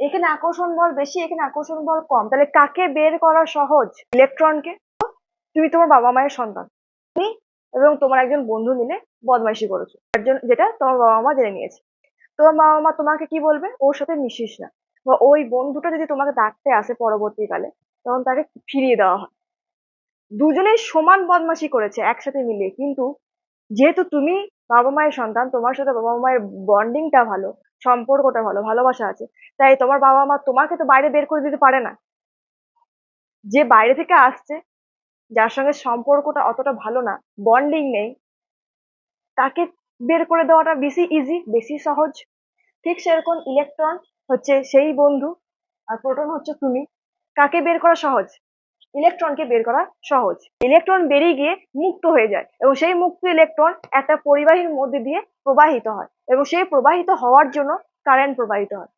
এখানে আকর্ষণ বল বেশি, এখানে আকর্ষণ বল কম। তাহলে কাকে বের করা সহজ? ইলেকট্রনকে? তুমি তোমার বাবা মায়ের সন্তান। তুমি এবং তোমার একজন বন্ধু মিলে বদমাইশি করেছ। একজন যেটা তোমার বাবা মা জেনে নিয়েছে। তোমার বাবা মা তোমাকে কি বলবে? ওর সাথে মিশিস না। বা ওই বন্ধুটা যদি তোমাকে ডাকতে আসে পরবর্তীকালে, তখন তাকে ফিরিয়ে দেওয়া হয়। দুজনেই সমান বদমাশি করেছে, একসাথে মিলিয়ে। কিন্তু যেহেতু তুমি বাবা মায়ের সন্তান, তোমার সাথে বাবা মায়ের বন্ডিংটা ভালো, সম্পর্কটা ভালো, ভালোবাসা আছে। তাই তোমার বাবা মা তোমাকে তো বাইরে বের করে দিতে পারে না। যে বাইরে থেকে আসছে, যার সঙ্গে সম্পর্কটা অতটা ভালো না বন্ডিং নেই, তাকে বের করে দেওয়াটা বেশি ইজি বেশি সহজ। ঠিক সেরকম ইলেকট্রন হচ্ছে সেই বন্ধু, আর প্রোটন হচ্ছে তুমি। কাকে বের করা সহজ? ইলেকট্রনকে বের করা সহজ। ইলেকট্রন বেরিয়ে গিয়ে মুক্ত হয়ে যায় এবং সেই মুক্ত ইলেকট্রন একটা পরিবাহীর মধ্যে দিয়ে প্রবাহিত হয় এবং সেই প্রবাহিত হওয়ার জন্য কারেন্ট প্রবাহিত হয়।